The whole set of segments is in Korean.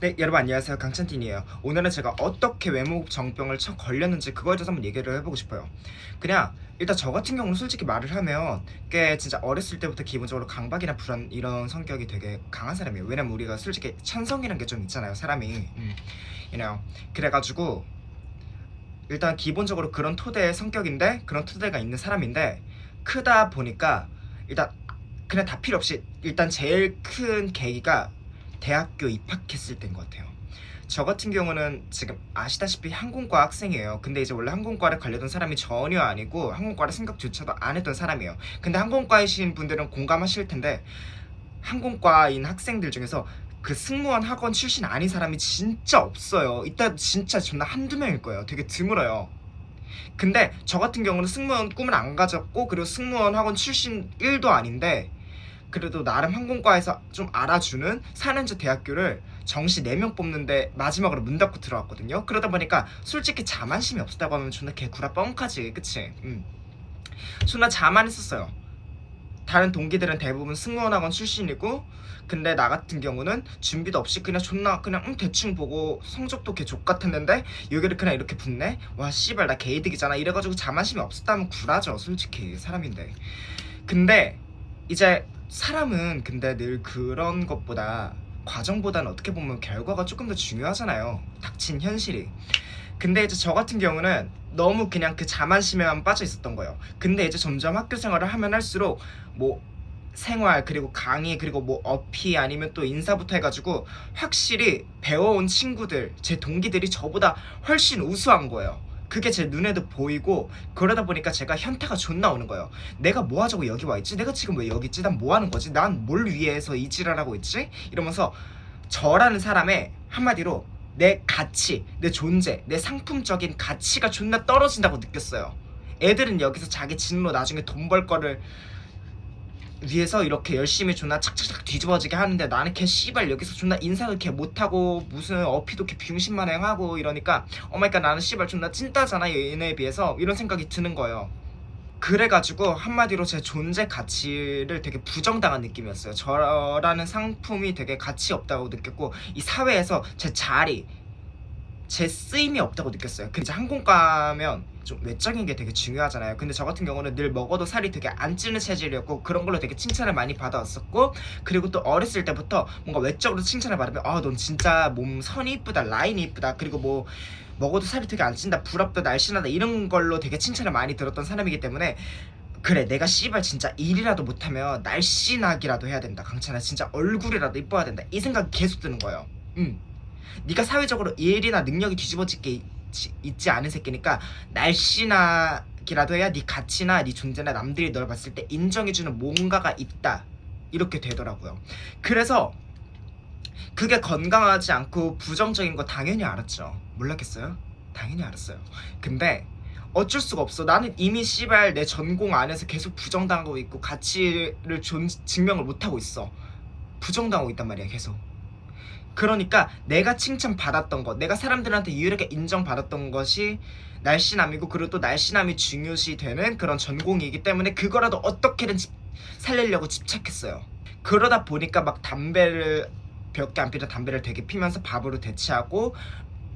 네, 여러분 안녕하세요. 강찬틴이에요. 오늘은 제가 어떻게 외모 정병을 처음 걸렸는지 그거에 대해서 한번 얘기를 해보고 싶어요. 그냥 일단 저 같은 경우는 솔직히 말을 하면 꽤 진짜 어렸을 때부터 기본적으로 강박이나 불안 이런 성격이 되게 강한 사람이에요. 왜냐면 우리가 솔직히 천성이란 게 좀 있잖아요. 사람이. 음, you know. 그래가지고 일단 기본적으로 그런 토대의 성격인데 그런 토대가 있는 사람인데 크다 보니까 일단 그냥 다 필요 없이 일단 제일 큰 계기가 대학교 입학했을 때인 것 같아요. 저 같은 경우는 지금 아시다시피 항공과 학생이에요. 근데 이제 원래 항공과를 관련된 사람이 전혀 아니고 항공과를 생각조차도 안 했던 사람이에요. 근데 항공과이신 분들은 공감하실 텐데 항공과인 학생들 중에서 그 승무원 학원 출신 아닌 사람이 진짜 없어요. 이따 진짜 존나 한두 명일 거예요. 되게 드물어요. 근데 저 같은 경우는 승무원 꿈을 안 가졌고 그리고 승무원 학원 출신 1도 아닌데 그래도 나름 항공과에서 좀 알아주는 4년제 대학교를 정시 4명 뽑는데 마지막으로 문 닫고 들어왔거든요. 그러다 보니까 솔직히 자만심이 없었다고 하면 존나 개구라 뻥카지 그치? 음. 존나 자만했었어요. 다른 동기들은 대부분 승무원학원 출신이고 근데 나 같은 경우는 준비도 없이 그냥 존나 그냥 음, 대충 보고 성적도 개 족 같았는데 여기를 그냥 이렇게 붙네? 와 씨발 나 개이득이잖아 이래가지고 자만심이 없었다면 구라죠 솔직히 사람인데 근데 이제 사람은 근데 늘 그런 것보다 과정보다는 어떻게 보면 결과가 조금 더 중요하잖아요. 닥친 현실이. 근데 이제 저 같은 경우는 너무 그냥 그 자만심에만 빠져 있었던 거예요. 근데 이제 점점 학교 생활을 하면 할수록 뭐 생활 그리고 강의 그리고 뭐 어피 아니면 또 인사부터 해가지고 확실히 배워온 친구들 제 동기들이 저보다 훨씬 우수한 거예요 그게 제 눈에도 보이고 그러다 보니까 제가 현타가 존나 오는 거예요 내가 뭐 하자고 여기 와 있지? 내가 지금 왜 여기 있지? 난 뭐 하는 거지? 난 뭘 위해서 이 지랄하고 있지? 이러면서 저라는 사람의 한마디로 내 가치, 내 존재, 내 상품적인 가치가 존나 떨어진다고 느꼈어요. 애들은 여기서 자기 진로 나중에 돈 벌 거를 위해서 이렇게 열심히 존나 착착착 뒤집어지게 하는데 나는 걔 씨발 여기서 존나 인사도 걔 못하고 무슨 어피도 걔 비용신만행 하고 이러니까 어마이갓 나는 씨발 존나 찐따잖아 얘네에 비해서 이런 생각이 드는 거예요. 그래가지고 한마디로 제 존재 가치를 되게 부정당한 느낌이었어요. 저라는 상품이 되게 가치 없다고 느꼈고 이 사회에서 제 자리, 제 쓰임이 없다고 느꼈어요. 근데 항공과면 좀 외적인 게 되게 중요하잖아요. 근데 저 같은 경우는 늘 먹어도 살이 되게 안 찌는 체질이었고 그런 걸로 되게 칭찬을 많이 받아왔었고 그리고 또 어렸을 때부터 뭔가 외적으로 칭찬을 받으면 아 넌 진짜 몸 선이 이쁘다 라인이 이쁘다 그리고 뭐 먹어도 살이 되게 안 찐다 부럽다 날씬하다 이런 걸로 되게 칭찬을 많이 들었던 사람이기 때문에 그래 내가 씨발 진짜 일이라도 못하면 날씬하기라도 해야 된다 강찬아 진짜 얼굴이라도 이뻐야 된다 이 생각이 계속 드는 거예요 음. 네가 사회적으로 일이나 능력이 뒤집어질 게 있지, 있지 않은 새끼니까 날씬하기라도 해야 네 가치나 네 존재나 남들이 널 봤을 때 인정해주는 뭔가가 있다. 이렇게 되더라고요. 그래서 그게 건강하지 않고 부정적인 거 당연히 알았죠. 몰랐겠어요? 당연히 알았어요. 근데 어쩔 수가 없어. 나는 이미 씨발 내 전공 안에서 계속 부정당하고 있고 가치를 존, 증명을 못하고 있어. 부정당하고 있단 말이야 계속 그러니까 내가 칭찬받았던 것, 내가 사람들한테 유일하게 인정받았던 것이 날씬함이고 그리고 또 날씬함이 중요시 되는 그런 전공이기 때문에 그거라도 어떻게든 집- 살리려고 집착했어요. 그러다 보니까 막 담배를 몇 개 안 피던 담배를 되게 피면서 밥으로 대체하고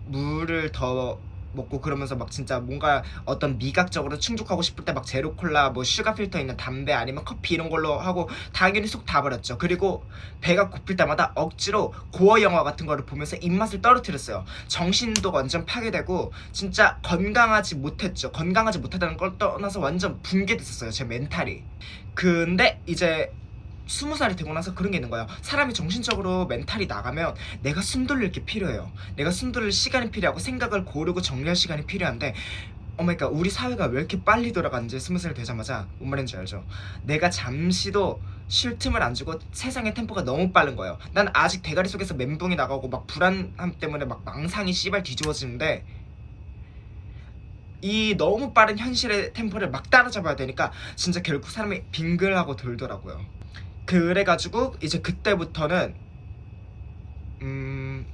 물을 더 먹고 그러면서 막 진짜 뭔가 어떤 미각적으로 충족하고 싶을 때 막 제로 콜라 뭐 슈가 필터 있는 담배 아니면 커피 이런 걸로 하고 당연히 속 다 버렸죠. 그리고 배가 고플 때마다 억지로 고어 영화 같은 거를 보면서 입맛을 떨어뜨렸어요. 정신도 완전 파괴되고 진짜 건강하지 못했죠. 건강하지 못하다는 걸 떠나서 완전 붕괴됐었어요. 제 멘탈이. 근데 이제 스무 살이 되고 나서 그런 게 있는 거예요. 사람이 정신적으로 멘탈이 나가면 내가 숨 돌릴 게 필요해요. 내가 숨 돌릴 시간이 필요하고 생각을 고르고 정리할 시간이 필요한데 어머니까 우리 사회가 왜 이렇게 빨리 돌아가는지 스무 살 되자마자 뭔 말인지 알죠? 내가 잠시도 쉴 틈을 안 주고 세상의 템포가 너무 빠른 거예요. 난 아직 대가리 속에서 멘붕이 나가고 막 불안함 때문에 막 망상이 씨발 뒤집어지는데 이 너무 빠른 현실의 템포를 막 따라잡아야 되니까 진짜 결국 사람이 빙글하고 돌더라고요. 그래가지고 이제 그때부터는 음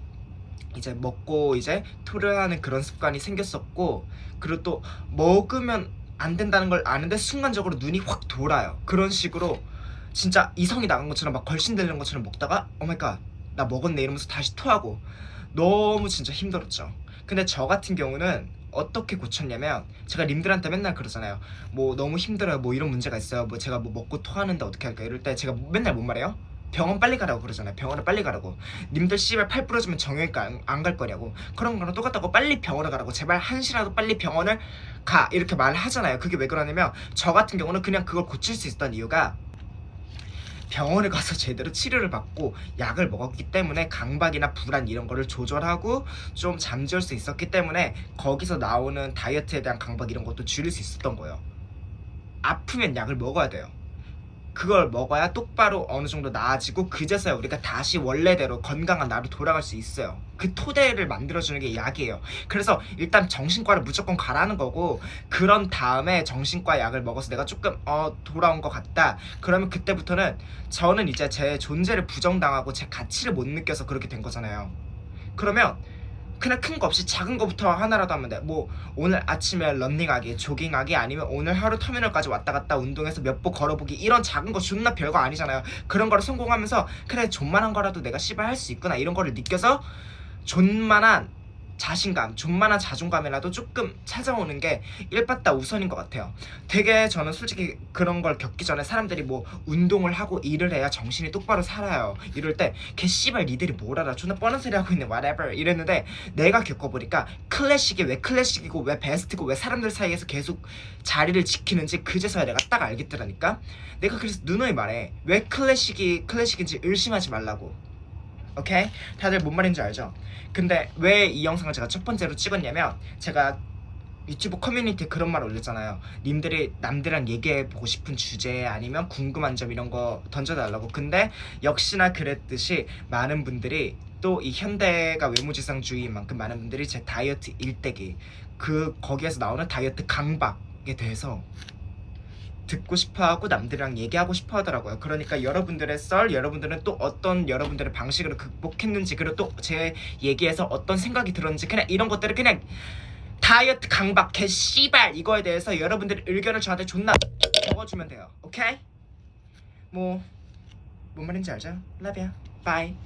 이제 먹고 이제 토를 하는 그런 습관이 생겼었고 그리고 또 먹으면 안 된다는 걸 아는데 순간적으로 눈이 확 돌아요. 그런 식으로 진짜 이성이 나간 것처럼 막 걸신되는 것처럼 먹다가 오마이갓 나 먹었네 이러면서 다시 토하고 너무 진짜 힘들었죠. 근데 저 같은 경우는 어떻게 고쳤냐면 제가 님들한테 맨날 그러잖아요. 뭐 너무 힘들어요. 뭐 이런 문제가 있어요. 뭐 제가 뭐 먹고 토하는데 어떻게 할까 이럴 때 제가 맨날 뭔 말해요? 병원 빨리 가라고 그러잖아요. 병원을 빨리 가라고. 님들 씨발 팔 부러지면 정형외과 안 갈 거냐고. 그런 거랑 똑같다고 빨리 병원을 가라고. 제발 한시라도 빨리 병원을 가 이렇게 말하잖아요. 그게 왜 그러냐면 저 같은 경우는 그냥 그걸 고칠 수 있었던 이유가 병원에 가서 제대로 치료를 받고 약을 먹었기 때문에 강박이나 불안 이런 거를 조절하고 좀 잠재울 수 있었기 때문에 거기서 나오는 다이어트에 대한 강박 이런 것도 줄일 수 있었던 거예요. 아프면 약을 먹어야 돼요. 그걸 먹어야 똑바로 어느 정도 나아지고 그제서야 우리가 다시 원래대로 건강한 나로 돌아갈 수 있어요. 그 토대를 만들어주는 게 약이에요. 그래서 일단 정신과를 무조건 가라는 거고 그런 다음에 정신과 약을 먹어서 내가 조금 어 돌아온 것 같다. 그러면 그때부터는 저는 이제 제 존재를 부정당하고 제 가치를 못 느껴서 그렇게 된 거잖아요. 그러면 그냥 큰 거 없이 작은 거부터 하나라도 하면 돼. 뭐 오늘 아침에 런닝하기, 조깅하기 아니면 오늘 하루 터미널까지 왔다 갔다 운동해서 몇 보 걸어보기 이런 작은 거 존나 별거 아니잖아요. 그런 거를 성공하면서 그래 존만한 거라도 내가 씨발 할 수 있구나 이런 거를 느껴서 존만한 자신감, 존만한 자존감이라도 조금 찾아오는 게 일바다 우선인 것 같아요. 되게 저는 솔직히 그런 걸 겪기 전에 사람들이 뭐 운동을 하고 일을 해야 정신이 똑바로 살아요. 이럴 때 개 씨발 니들이 뭘 알아? 존나 뻔한 소리 하고 있네 whatever 이랬는데 내가 겪어보니까 클래식이 왜 클래식이고 왜 베스트고 왜 사람들 사이에서 계속 자리를 지키는지 그제서야 내가 딱 알겠더라니까. 내가 그래서 누누이 말해 왜 클래식이 클래식인지 의심하지 말라고. 오케이? 다들 뭔 말인지 알죠? 근데 왜 이 영상을 제가 첫 번째로 찍었냐면 제가 유튜브 커뮤니티에 그런 말 올렸잖아요. 님들이 남들이랑 얘기해 보고 싶은 주제 아니면 궁금한 점 이런 거 던져달라고. 근데 역시나 그랬듯이 많은 분들이 또 이 현대가 외모지상주의인 만큼 많은 분들이 제 다이어트 일대기 그 거기에서 나오는 다이어트 강박에 대해서 듣고 싶어 하고 남들이랑 얘기하고 싶어 하더라고요. 그러니까 여러분들의 썰, 여러분들은 또 어떤 여러분들의 방식으로 극복했는지 그리고 또 제 얘기에서 어떤 생각이 들었는지 그냥 이런 것들을 그냥 다이어트 강박 개 씨발 이거에 대해서 여러분들의 의견을 저한테 존나 적어주면 돼요. 오케이? 뭐 뭔 말인지 알죠? You. Bye.